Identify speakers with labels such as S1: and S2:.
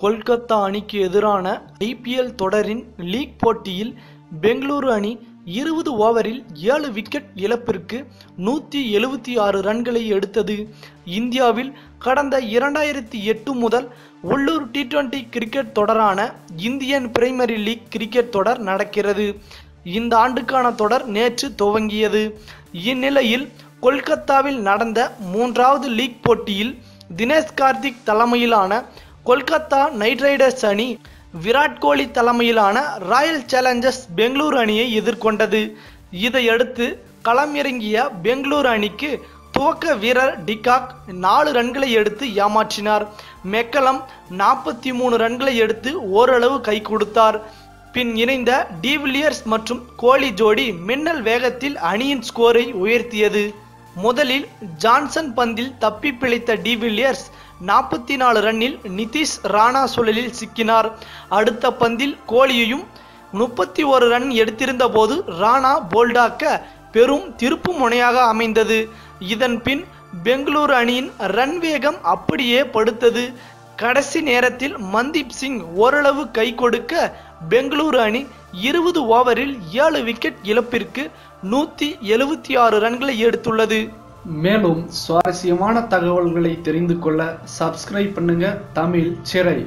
S1: கொல்கத்தா அணிக்கு எதிரான ஐபிஎல் தொடரின் லீக் போட்டியில் பெங்களூரு அணி இருபது ஓவரில் ஏழு விக்கெட் இழப்பிற்கு நூற்றி எழுபத்தி ஆறு ரன்களை எடுத்தது. இந்தியாவில் கடந்த இரண்டாயிரத்தி எட்டு முதல் உள்ளூர் டி டுவெண்டி கிரிக்கெட் தொடரான இந்தியன் பிரைமரி லீக் கிரிக்கெட் தொடர் நடக்கிறது. இந்த ஆண்டுக்கான தொடர் நேற்று துவங்கியது. இந்நிலையில் கொல்கத்தாவில் நடந்த மூன்றாவது லீக் போட்டியில் தினேஷ் கார்த்திக் தலைமையிலான கொல்கத்தா நைட் ரைடர்ஸ் அணி விராட் கோலி தலைமையிலான ராயல் சேலஞ்சர்ஸ் பெங்களூரு அணியை எதிர்கொண்டது. இதையடுத்து களம் இறங்கிய பெங்களூரு அணிக்கு துவக்க வீரர் டிகாக் நாலு ரன்களை எடுத்து ஏமாற்றினார். மெக்கலம் நாற்பத்தி மூணு ரன்களை எடுத்து ஓரளவு கை கொடுத்தார். பின் இணைந்த டிவிலியர்ஸ் மற்றும் கோலி ஜோடி மின்னல் வேகத்தில் அணியின் ஸ்கோரை உயர்த்தியது. முதலில் ஜான்சன் பந்தில் தப்பி பிழைத்த டிவில்லியர்ஸ் நாற்பத்தி நாலு ரன்னில் நிதிஷ் ராணா சுழலில் சிக்கினார். அடுத்த பந்தில் கோலியையும் முப்பத்தி ஒரு ரன் எடுத்திருந்த போது ராணா போல்டாக்க பெரும் திருப்பு முனையாக அமைந்தது. இதன் பின் பெங்களூரு அணியின் ரன் வேகம் அப்படியே படுத்தது. கடைசி நேரத்தில் மன்தீப் சிங் ஓரளவு கை கொடுக்க பெங்களூரு அணி இருபது ஓவரில் ஏழு விக்கெட் இழப்பிற்கு நூற்றி எழுபத்தி ஆறு ரன்களை எடுத்துள்ளது. மேலும் சுவாரஸ்யமான தகவல்களை தெரிந்து கொள்ள சப்ஸ்கிரைப் பண்ணுங்க தமிழ் சிறை.